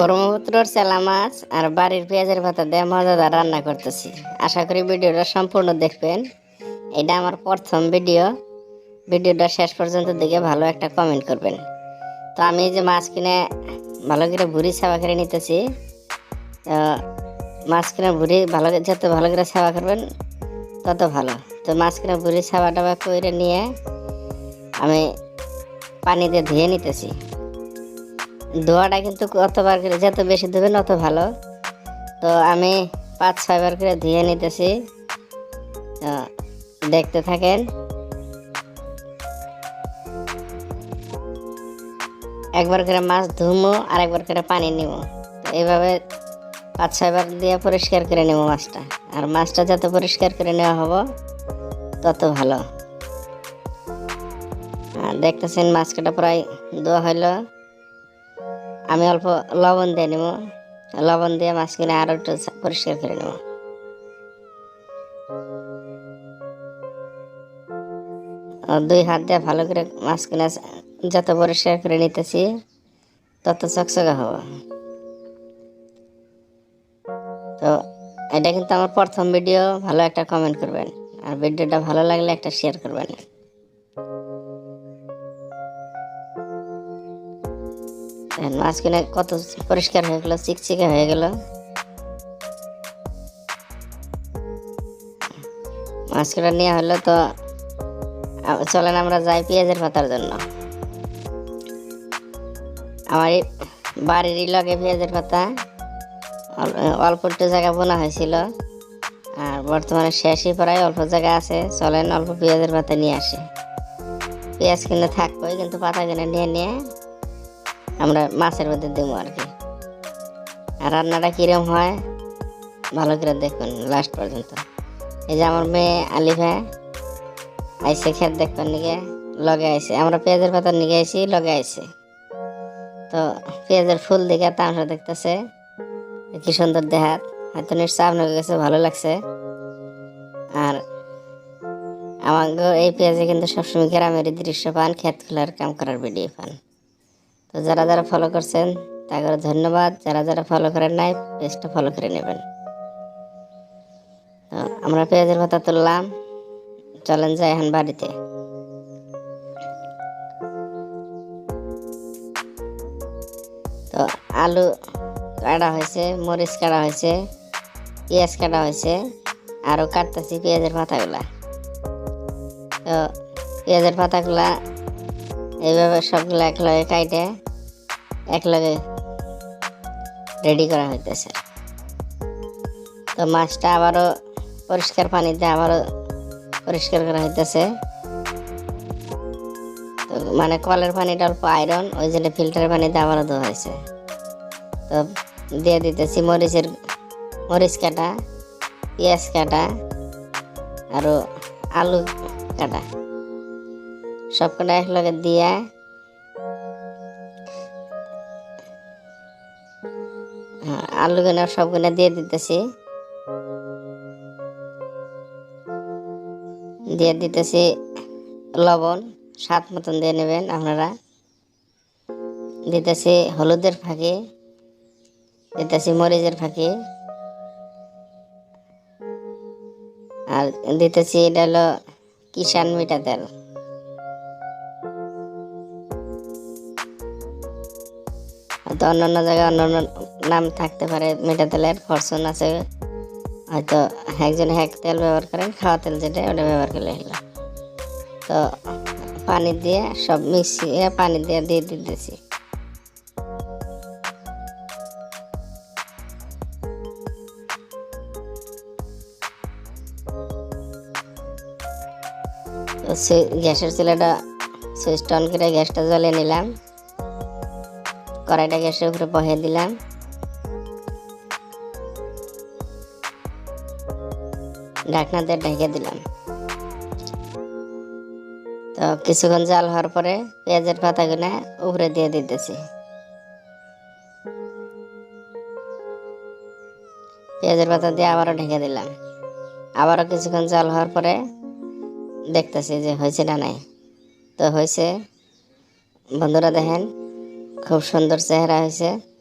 ব্রহ্মপুত্রর চেলা মাছ আর বাড়ির পেঁয়াজের ভাতা দিয়ে মজাদার রান্না করতেছি। আশা করি ভিডিওটা সম্পূর্ণ দেখবেন। এটা আমার প্রথম ভিডিও। ভিডিওটা শেষ পর্যন্ত দেখে ভালো একটা কমেন্ট করবেন। তো আমি যে মাছ কিনে ভালো করে ভুড়ি সেবা করে নিতেছি। মাছ কিনে ভুড়ি ভালো যত ভালো করে সেবা করবেন, তত ভালো। তো মাছ কিনে ভুড়ি সেবা টাবা করে নিয়ে আমি পানিতে ধুয়ে নিতেছি। ধোয়াটা কিন্তু কতবার করে যত বেশি ধুবেন অত ভালো। তো আমি পাঁচ ছয়বার করে ধুয়ে নিতেছি। দেখতে থাকেন। একবার করে মাছ ধুমো আর একবার করে পানি নিব এইভাবে পাঁচ ছয়বার দিয়ে পরিষ্কার করে নেব মাছটা। আর মাছটা যত পরিষ্কার করে নেওয়া হব, তত ভালো। আর দেখতেছেন মাছ কাটা প্রায় ধোয়া হইল। আমি অল্প লবণ দিয়ে নেব। লবণ দিয়ে মাছ কিনে আরও একটু পরিষ্কার করে নেব। দুই হাত দিয়ে ভালো করে মাছ কিনে যত পরিষ্কার করে নিতেছি, তত চকচকে হব। তো এটা কিন্তু আমার প্রথম ভিডিও ভালো একটা কমেন্ট করবেন। আর ভিডিওটা ভালো লাগলে একটা শেয়ার করবেন। মাঝখানে কত পরিষ্কার হয়ে গেল, চিকচিকে হয়ে গেল। মাছটা নেওয়া হলো তো চলেন আমরা যাই পেঁয়াজের পাতার জন্য। আমার বাড়ির লগে পেঁয়াজের পাতা অল্প একটু জায়গা বোনা হয়েছিল। আর বর্তমানে শেষই প্রায় অল্প জায়গা আছে। চলেন অল্প পেঁয়াজের পাতা নিয়ে আসে। পেঁয়াজ কিনে থাকবোই, কিন্তু পাতা কিনে নিয়ে নিয়ে আমরা মাছের মধ্যে দেবো আর কি। আর রান্নাটা কীরকম হয়, ভালো করে দেখুন লাস্ট পর্যন্ত। এই যে আমার মেয়ে আলিফা আইসে খেত দেখবেন নিকে, লগে আইসে। আমরা পেঁয়াজের পাতা নিকে আইসি, লগে আইসে। তো পেঁয়াজের ফুল দিকে তামসা দেখতেছে, কি সুন্দর দেহাত হয়তো নিশ্চয় আপনার কাছে ভালো লাগছে। আর আমার এই পেঁয়াজে কিন্তু সবসময় গ্রামের দৃশ্য পান খেত খোলার কাম করার ভিডিও পান। তো যারা যারা ফলো করছেন, তাদের ধন্যবাদ। যারা যারা ফলো করেন নাই, পেজটা ফলো করে নেবেন। তো আমরা পেঁয়াজের পাতা তুললাম চলেন যাই এখন বাড়িতে। তো আলু কাটা হয়েছে, মরিচ কাটা হয়েছে, পেঁয়াজ কাটা হয়েছে আরও কাটতেছি পেঁয়াজের পাতাগুলা। তো পেঁয়াজের পাতাগুলা এইভাবে সবগুলো এক একলগে কাইটে। একলগে রেডি করা হইতেছে। তো মাছটা আবারও পরিষ্কার পানিতে আবারও পরিষ্কার করা হইতেছে। তো মানে কলের পানিটা অল্প আয়রন, ওই জন্য ফিল্টারের পানিতে আবারও ধোয়া হয়েছে। তো দিয়ে দিতেছি মরিচের, মরিচ কাটা, পেঁয়াজ কাটা, আরও আলু কাটা। সব কটা একলগে দিয়া হ্যাঁ, আলু গুলো সবগুলো দিয়ে দিতেছি। দিয়ে দিতেছি লবণ স্বাদ মতন দিয়ে নেবেন আপনারা। দিতেছি হলুদের ফাঁকি দিতেছি মরিচের ফাঁকি। আর দিতেছি এটা হলো কিষান মিঠা তেল। অন্য অন্য জায়গায় অন্য অন্য নাম থাকতে পারে, মিঠা তেলের ফরচুন আছে। হয়তো একজন হ্যাক তেল ব্যবহার করেন খাওয়া তেল যেটা, ওটা ব্যবহার করলে হলো তো পানি দিয়ে, সব মিশিয়ে পানি দিয়ে দিয়ে দিতেছি। গ্যাসের চুলাটা সুইচটা অন করে গ্যাসটা জ্বলে নিলাম। কড়াইটা গ্যাসের উপরে বহে দিলাম। ঢাকনা দিয়ে ঢেকে দিলাম। তো কিছুক্ষণ জাল হওয়ার পরে পেঁয়াজের পাতাগুলো উপরে দিয়ে দিতেছি। পেঁয়াজের পাতা দিয়ে আবারও ঢেকে দিলাম। আবারও কিছুক্ষণ জাল হওয়ার পরে দেখতেছি যে হয়েছে না নাই। তো হয়েছে। বন্ধুরা দেখেন, খুব সুন্দর চেহারা হয়েছে।